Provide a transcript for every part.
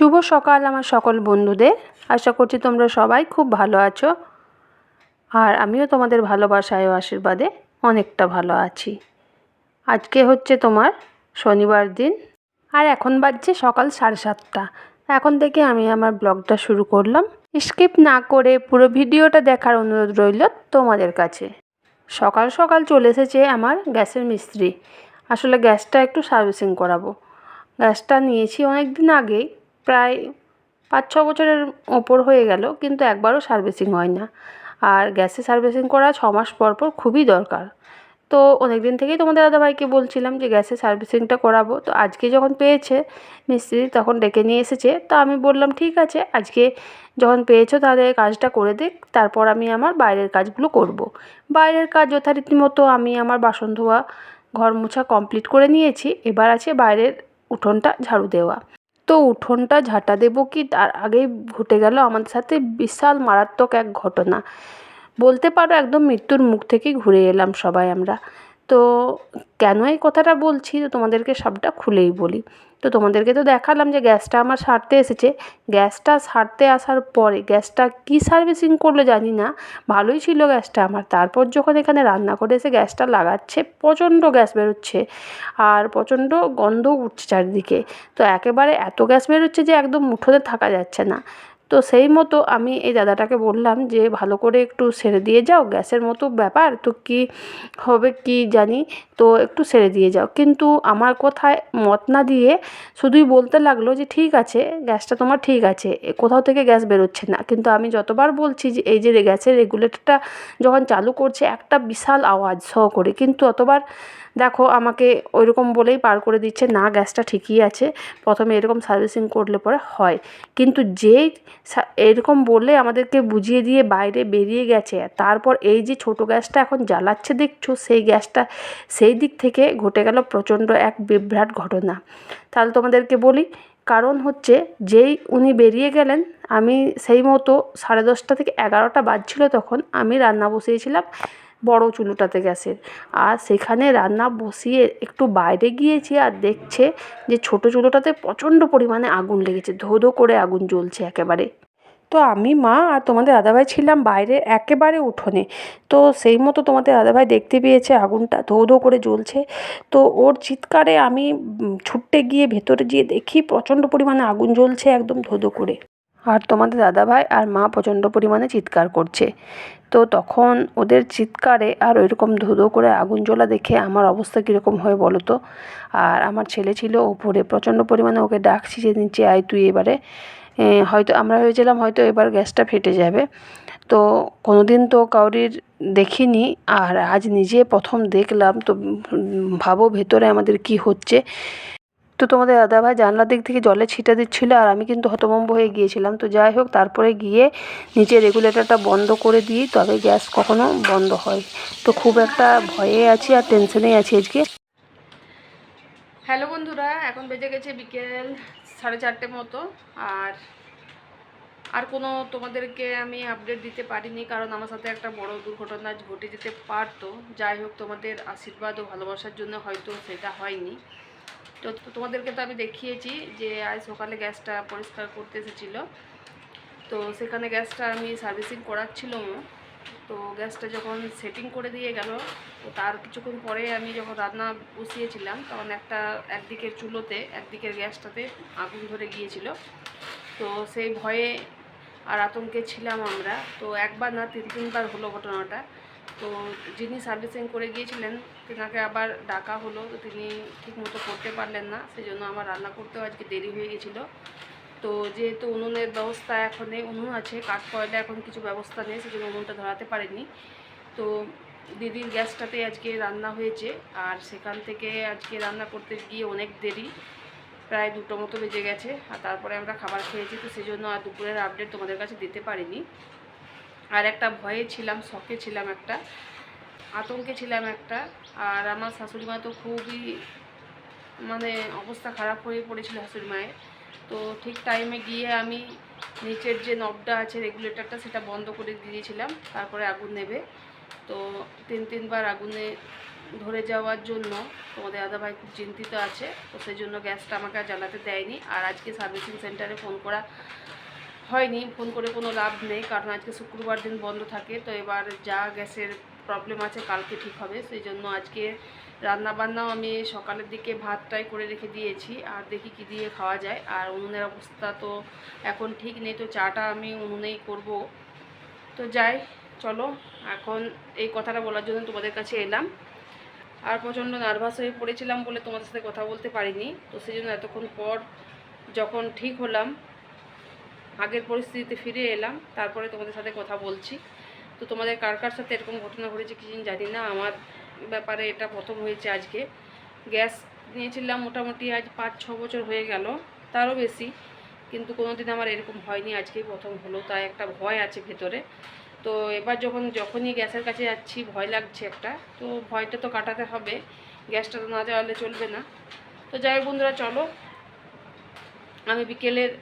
শুভ সকাল আমার সকল বন্ধুদের। আশা করছি তোমরা সবাই খুব ভালো আছো। আর আমিও তোমাদের ভালোবাসায় ও আশীর্বাদে অনেকটা ভালো আছি। আজকে হচ্ছে তোমার শনিবার দিন। আর এখন বাজছে সকাল সাড়ে সাতটা। এখন থেকে আমি আমার ব্লগটা শুরু করলাম। স্কিপ না করে পুরো ভিডিওটা দেখার অনুরোধ রইল তোমাদের কাছে। সকাল সকাল চলে এসেছে আমার গ্যাসের মিস্ত্রি। আসলে গ্যাসটা একটু সার্ভিসিং করাবো। গ্যাসটা নিয়েছি অনেক দিন আগেই। প্রায় পাঁচ, ছ বছরের ওপর হয়ে গেল, কিন্তু একবারও সার্ভিসিং হয় না। আর গ্যাসে সার্ভিসিং করা ছ মাস পর পর খুবই দরকার। তো অনেক দিন থেকেই তোমাদের দাদাভাইকে বলছিলাম যে, গ্যাসে সার্ভিসিংটা করাবো। তো আজকে যখন পেয়েছে মিস্ত্রি, তখন ডেকে নিয়ে এসেছে। তো আমি বললাম, ঠিক আছে, আজকে যখন পেয়েছ তাহলে কাজটা করে দিক তারপর আমি আমার বাইরের কাজগুলো করব। বাইরের কাজ যথারীতি মতো আমি আমার বাসন ধোয়া, ঘর মোছা কমপ্লিট করে নিয়েছি। এবার আছে বাইরের উঠোনটা ঝাড়ু দেওয়া। তো উঠোনটা ঝাঁটা দেবো কি? তার আগেই ঘটে গেল আমাদের সাথে বিশাল মারাত্মক এক ঘটনা। বলতে পারো একদম মৃত্যুর মুখ থেকে ঘুরে এলাম সবাই আমরা। তো কেন এই কথাটা বলছি? তো তোমাদেরকে সবটা খুলেই বলি। তো তোমাদেরকে তো দেখালাম যে গ্যাসটা আমার সারতে এসেছে। গ্যাসটা সারতে আসার পরে গ্যাসটা কী সার্ভিসিং করল জানি না। ভালোই ছিল গ্যাসটা আমার। তারপর যখন এখানে রান্না করে এসে গ্যাসটা লাগাচ্ছে, প্রচণ্ড গ্যাস বেরোচ্ছে আর প্রচণ্ড গন্ধ উঠছে চারিদিকে। তো একেবারে এত গ্যাস বেরোচ্ছে যে একদম মুঠোতে থাকা যাচ্ছে না। তো সেই মতো আমি এই দাদাটাকে বললাম যে, ভালো করে একটু সেরে দিয়ে যাও, গ্যাসের মতো ব্যাপার, তো কী হবে কি জানি, তো একটু সেরে দিয়ে যাও। কিন্তু আমার কথায় মত না দিয়ে শুধুই বলতে লাগল যে, ঠিক আছে, গ্যাসটা তোমার ঠিক আছে কোথাও থেকে গ্যাস বেরোচ্ছে না। কিন্তু আমি যতবার বলছি যে, এই যে গ্যাসের রেগুলেটরটা যখন চালু করছে, একটা বিশাল আওয়াজ সহ করে কিন্তু অতবার দেখো, আমাকে ওইরকম বলেই পার করে দিচ্ছে, না, গ্যাসটা ঠিকই আছে। প্রথমে এরকম সার্ভিসিং করলে পরে হয়। কিন্তু যেই এরকম বলে আমাদেরকে বুঝিয়ে দিয়ে বাইরে বেরিয়ে গেছে, তারপর এই যে ছোটো গ্যাসটা এখন জ্বালাচ্ছে, দেখছ, সেই গ্যাসটা সেই দিক থেকে ঘটে গেল প্রচণ্ড এক বিভ্রাট ঘটনা। তাহলে তোমাদেরকে বলি, কারণ হচ্ছে যেই উনি বেরিয়ে গেলেন, আমি সেই মতো সাড়ে দশটা থেকে এগারোটা বাজছিল তখন, আমি রান্না বসিয়েছিলাম। বড় চুলোটাতে গ্যাসের। আর সেখানে রান্না বসিয়ে একটু বাইরে গিয়েছি আর দেখছে যে ছোটো চুলোটাতে প্রচণ্ড পরিমাণে আগুন লেগেছে ধো ধো করে আগুন জ্বলছে একেবারে। তো আমি, মা আর তোমাদের দাদাভাই ছিলাম বাইরে একেবারে উঠোনে। তো সেই মতো তোমাদের দাদাভাই দেখতে পেয়েছে আগুনটা ধো ধো করে জ্বলছে। তো ওর চিৎকারে আমি ছুট্টে গিয়ে ভেতরে গিয়ে দেখি প্রচণ্ড পরিমাণে আগুন জ্বলছে একদম ধো ধো করে। আর তোমাদের দাদাভাই আর মা প্রচণ্ড পরিমাণে চিৎকার করছে। তো তখন ওদের চিৎকারে আর ওইরকম ধুধো করে আগুন জ্বলা দেখে আমার অবস্থা কীরকম হয় বলো তো? আর আমার ছেলে ছিল ওপরে, প্রচণ্ড পরিমাণে ওকে ডাকছি যে নিচে আয় তুই এবারে। হয়তো আমরা ভেবেছিলাম হয়তো এবার গ্যাসটা ফেটে যাবে। তো কোনো দিন তো কাউরির দেখিনি আর আজ নিজে প্রথম দেখলাম। তো ভাবো ভেতরে আমাদের কি হচ্ছে। তো তোমাদের দাদাভাই জানলার দিক থেকে জলে ছিটা দিচ্ছিল আর আমি কিন্তু হতভম্ব হয়ে গিয়েছিলাম। তো যাই হোক, তারপরে গিয়ে নিচে রেগুলেটরটা বন্ধ করে দিই, তবে গ্যাস কখনো বন্ধ হয়। তো খুব একটা ভয়ে আছি আর টেনশনেই আছি আজকে। হ্যালো বন্ধুরা, এখন বেজে গেছে বিকেল সাড়ে চারটে মতো। আর আর কোনো তোমাদেরকে আমি আপডেট দিতে পারিনি, কারণ আমার সাথে একটা বড় দুর্ঘটনা ঘটে যেতে পারতো। যাই হোক, তোমাদের আশীর্বাদ ও ভালোবাসার জন্য হয়তো সেটা হয়নি। তো তোমাদেরকে তো আমি দেখিয়েছি যে আজ সকালে গ্যাসটা পরিষ্কার করতে এসেছিল। তো সেখানে গ্যাসটা আমি সার্ভিসিং করাচ্ছিলাম তো গ্যাসটা যখন সেটিং করে দিয়ে গেল, তো তার কিছুক্ষণ পরে আমি যখন রান্না বসিয়েছিলাম, তখন একটা একদিকের চুলোতে, একদিকের গ্যাসটাতে আগুন ধরে গিয়েছিল। তো সেই ভয়ে আর আতঙ্কে ছিলাম আমরা। তো একবার না তিন তিনবার হলো ঘটনাটা। তো যিনি সার্ভিসিং করে গিয়েছিলেন, তেনাকে আবার ডাকা হলো, তো তিনি ঠিকমতো করতে পারলেন না সেই জন্য আমার রান্না করতেও আজকে দেরি হয়ে গেছিল তো যেহেতু উনুনের ব্যবস্থা এখন, উনুন আছে, কাঠ কয়লা এখন কিছু ব্যবস্থা নেই, সেজন্য উনুনটা ধরাতে পারেনি তো দিদির গ্যাসটাতে আজকে রান্না হয়েছে, আর সেখান থেকে আজকে রান্না করতে গিয়ে অনেক দেরি, প্রায় দুটো মতো বেজে গেছে, আর তারপরে আমরা খাবার খেয়েছি, তো সেই জন্য আর দুপুরের আপডেট তোমাদের কাছে দিতে পারিনি। আর একটা ভয়ে ছিলাম শখে ছিলাম একটা, আতঙ্কে ছিলাম একটা। আর আমার শাশুড়ি মা তো খুবই মানে অবস্থা খারাপ হয়ে পড়েছিল শাশুড়ি মায়ের। তো ঠিক টাইমে গিয়ে আমি নিচের যে নবটা আছে রেগুলেটরটা সেটা বন্ধ করে দিয়েছিলাম। তারপরে আগুন নেবে। তো তিন, তিনবার আগুনে ধরে যাওয়ার জন্য তোমাদের দাদাভাই খুব চিন্তিত আছে। তো সেই জন্য গ্যাসটা আমাকে জ্বালাতে দেয়নি। আর আজকে সার্ভিসিং সেন্টারে ফোন করা হয়নি, ফোন করে কোনো লাভ নেই, কারণ আজকে শুক্রবার দিন বন্ধ থাকে, তো এবার যা গ্যাসের প্রবলেম আছে কালকে ঠিক হবে সেই জন্য আজকে রান্না বান্নাও আমি সকালের দিকে ভাতটাই করে রেখে দিয়েছি, আর দেখি কি দিয়ে খাওয়া যায়, আর উনুনের অবস্থা তো এখন ঠিক নেই, তো চাটা আমি উনুনেই করব। তো যাই, চলো, এখন এই কথাটা বলার জন্য তোমাদের কাছে এলাম, আর প্রচণ্ড নার্ভাস হয়ে পড়েছিলাম বলে তোমাদের সাথে কথা বলতে পারিনি, তো সেই জন্য এতক্ষণ পর যখন ঠিক হলাম আগের পরিস্থিতিতে ফিরে এলাম, তারপরে তোমাদের সাথে কথা বলছি। তো তোমাদের কার কার সাথে এরকম ঘটনা ঘটেছে কিছু জানি না, আমার ব্যাপারে এটা প্রথম হয়েছে আজকে। গ্যাস নিয়েছিলাম মোটামুটি আজ পাঁচ, ছ বছর হয়ে গেল, তারও বেশি, কিন্তু কোনো দিন আমার এরকম হয়নি, আজকেই প্রথম হলো, তাই একটা ভয় আছে ভেতরে। তো এবার যখন, যখনই গ্যাসের কাছে যাচ্ছি, ভয় লাগছে একটা, তো ভয়টা তো কাটাতে হবে, গ্যাসটা তো না জ্বালালে চলবে না। তো যাই বন্ধুরা, চলো। আমি বিকেলের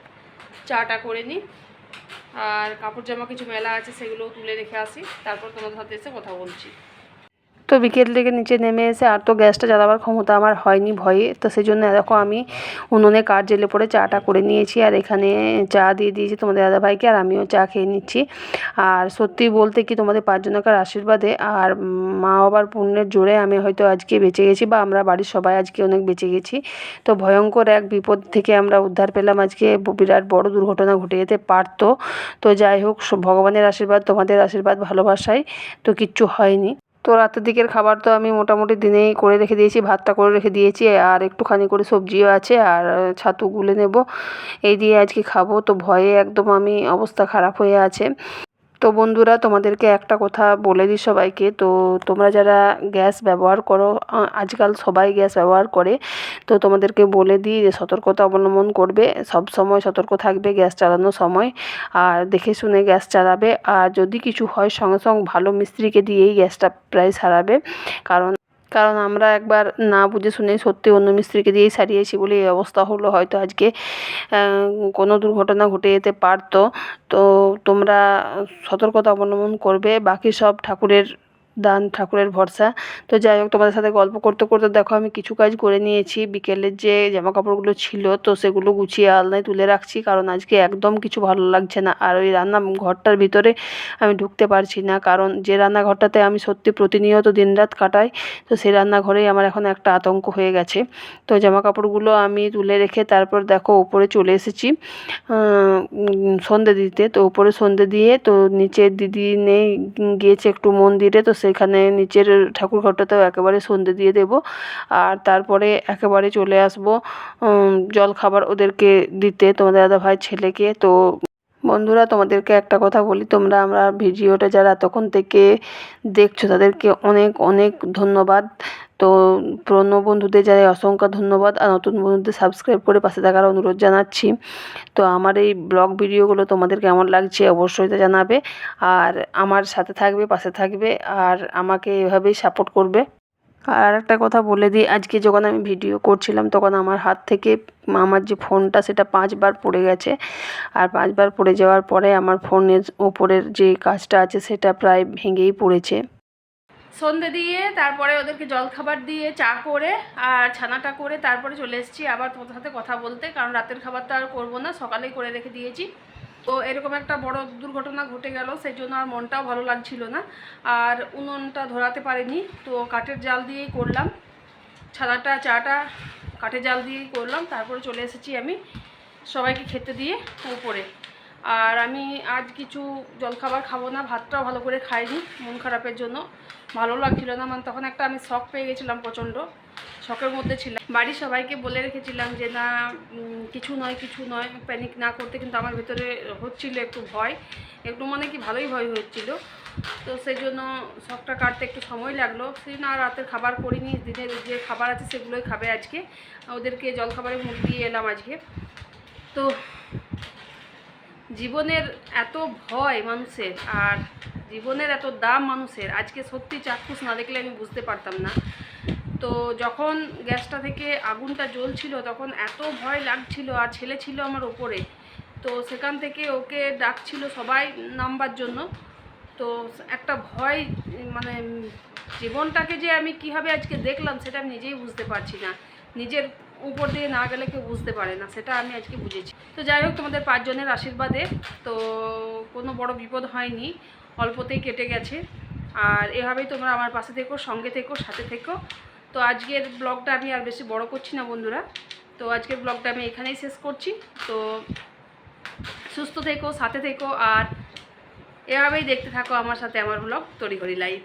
চাটা করে নিই। আর কাপড় জামা কিছু মেলা আছে সেগুলোও তুলে রেখে আসি। তারপর তোমাদের সাথে এসে কথা বলছি। তো বিকেল থেকে নিচে নেমে এসে আর তো গ্যাসটা জ্বালাবার ক্ষমতা আমার হয়নি ভয়ে। তো সেই জন্য দেখো আমি উনুনে কাঠ জেলে পরে চাটা করে নিয়েছি আর এখানে চা দিয়ে দিয়েছি তোমাদের দাদাভাইকে আর আমিও চা খেয়ে নিচ্ছি। আর সত্যি বলতে কি তোমাদের পাঁচজনকার আশীর্বাদে আর মা বাবার পুণ্যের জোরে আমি হয়তো আজকে বেঁচে গেছি বা আমরা বাড়ির সবাই আজকে অনেক বেঁচে গেছি। তো ভয়ঙ্কর এক বিপদ থেকে আমরা উদ্ধার পেলাম আজকে বিরাট বড় দুর্ঘটনা ঘটে যেতে পারতো। তো যাই হোক ভগবানের আশীর্বাদ, তোমাদের আশীর্বাদ, ভালোবাসায় তো কিচ্ছু হয়নি। তো রাতের দিকের খাবার তো আমি মোটামুটি দিনেই করে রেখে দিয়েছি, ভাতটা করে রেখে দিয়েছি, আর একটুখানি করে সবজিও আছে, আর ছাতু গুলে নেব। এই দিয়ে আজকে খাব, তো ভয়ে একদম আমি অবস্থা খারাপ হয়ে আছে। তো বন্ধুরা, তোমাদেরকে একটা কথা বলে দিই সবাইকে। তো তোমরা যারা গ্যাস ব্যবহার করো আজকাল সবাই গ্যাস ব্যবহার করে, তো তোমাদেরকে বলে দিই যে সতর্কতা অবলম্বন করবে। সব সময় সতর্ক থাকবে গ্যাস চালানোর সময়, আর দেখে শুনে গ্যাস চালাবে। আর যদি কিছু হয়, সঙ্গে সঙ্গে ভালো মিস্ত্রিকে দিয়েই গ্যাসটা প্রায় সারাবে। কারণ কারণ আমরা একবার না বুঝে শুনে সত্যি অন্য মিস্ত্রিকে দিয়েই সারিয়েছি বলে এই অবস্থা হলো। হয়তো আজকে কোনো দুর্ঘটনা ঘটে যেতে পারতো। তো তোমরা সতর্কতা অবলম্বন করবে। বাকি সব ঠাকুরের দান ঠাকুরের ভরসা। তো যাই হোক, তোমাদের সাথে গল্প করতে করতে দেখো, আমি কিছু কাজ করে নিয়েছি। বিকেলের যে জামা কাপড়গুলো ছিল, তো সেগুলো গুছিয়ে আলনায় তুলে রাখছি, কারণ আজকে একদম কিছু ভালো লাগছে না। আর ওই রান্না ঘরটার ভিতরে আমি ঢুকতে পারছি না, কারণ যে রান্নাঘরটাতে আমি সত্যি প্রতিনিয়ত দিনরাত কাটাই, তো সেই রান্নাঘরেই আমার এখন একটা আতঙ্ক হয়ে গেছে। তো জামা কাপড়গুলো আমি তুলে রেখে তারপর দেখো, উপরে চলে এসেছি সন্ধে দিতে। তো উপরে সন্ধে দিয়ে তো নিচের দিদি নেই গিয়েছে একটু মন্দিরে, তো সেখানে নিচের ঠাকুর ঘরটাতেও একেবারে সন্ধে দিয়ে দেব। আর তারপরে একেবারে চলে আসব জল খাবার ওদেরকে দিতে, তোমাদের দাদা ভাই ছেলেকে। তো বন্ধুরা, তোমাদেরকে একটা কথা বলি, তোমরা আমরা ভিডিওটা যারা তখন থেকে দেখছ, তাদেরকে অনেক অনেক ধন্যবাদ। তো পুরনো বন্ধুদের যারা অসংখ্য ধন্যবাদ আর নতুন বন্ধুদের সাবস্ক্রাইব করে পাশে থাকার অনুরোধ জানাচ্ছি। তো আমার এই ব্লগ ভিডিওগুলো তোমাদের কেমন লাগছে অবশ্যই তা জানাবে আর আমার সাথে থাকবে, পাশে থাকবে আর আমাকে এভাবেই সাপোর্ট করবে। আর একটা কথা বলে দিই, আজকে যখন আমি ভিডিও করছিলাম তখন আমার হাত থেকে আমার যে ফোনটা সেটা পাঁচবার পড়ে গেছে। আর পাঁচবার পড়ে যাওয়ার পরে আমার ফোনের ওপরের যে কাজটা আছে সেটা প্রায় ভেঙেই পড়েছে। সন্ধে দিয়ে, তারপরে ওদেরকে জলখাবার দিয়ে চা করে আর ছানাটা করে তারপরে চলে এসেছি আবার তোমাদের সাথে কথা বলতে, কারণ রাতের খাবার তো আর করব না, সকালেই করে রেখে দিয়েছি। তো এরকম একটা বড় দুর্ঘটনা ঘটে গেল, সেই জন্য আর মনটাও ভালো লাগছিল না। আর উনুনটা ধরাতে পারিনি, তো কাঠের জাল দিয়েই করলাম। ছানাটা, চাটা কাঠের জাল দিয়েই করলাম, তারপরে চলে এসেছি আমি সবাইকে খেতে দিয়ে উপরে। আর আমি আজ কিছু জলখাবার খাব না, ভাতটাও ভালো করে খাইনি, মন খারাপের জন্য। ভালো লাগছিল না মানে তখন একটা আমি শখ পেয়ে গেছিলাম প্রচণ্ড। শখের মধ্যে ছিলাম। বাড়ির সবাইকে বলে রেখেছিলাম যে, না কিছু নয় কিছু নয় প্যানিক না করতে। কিন্তু আমার ভেতরে হচ্ছিল একটু ভয়, একটু মানে কি ভালোই ভয় হচ্ছিল। তো সেই জন্য শখটা কাটতে একটু সময় লাগল। সেই জন্য আর রাতের খাবার করিনি দিনের যে খাবার আছে সেগুলোই খাবে আজকে। ওদেরকে জলখাবারে মুখ দিয়ে এলাম আজকে। তো জীবনের এত ভয় মানুষের আর জীবনের এত দাম মানুষের, আজকে সত্যি চাক্ষুষ না দেখলে আমি বুঝতে পারতাম না। তো যখন গ্যাসটা থেকে আগুনটা জ্বলছিল, তখন এত ভয় লাগছিল আর ছেলে ছিল আমার ওপরে। তো সেখান থেকে ওকে ডাকছিল সবাই নামবার জন্য। তো একটা ভয় মানে জীবনটাকে যে আমি কীভাবে আজকে দেখলাম সেটা আমি নিজেই বুঝতে পারছি না। নিজের উপর দিয়ে না গেলে কেউ বুঝতে পারে না, সেটা আমি আজকে বুঝেছি। তো যাই হোক, তোমাদের পাঁচজনের আশীর্বাদে, তো কোনো বড় বিপদ হয়নি, অল্পতেই কেটে গেছে। আর এভাবেই তোমরা আমার পাশে থেকো, সঙ্গে থেকো, সাথে থেকো। তো আজকের ব্লগটা আমি আর বেশি বড় করছি না, বন্ধুরা। তো আজকের ব্লগটা আমি এখানেই শেষ করছি। তো সুস্থ থেকো, সাথে থেকো, আর এভাবেই দেখতে থাকো আমার সাথে আমার ব্লগ তড়িঘড়ি লাইভ।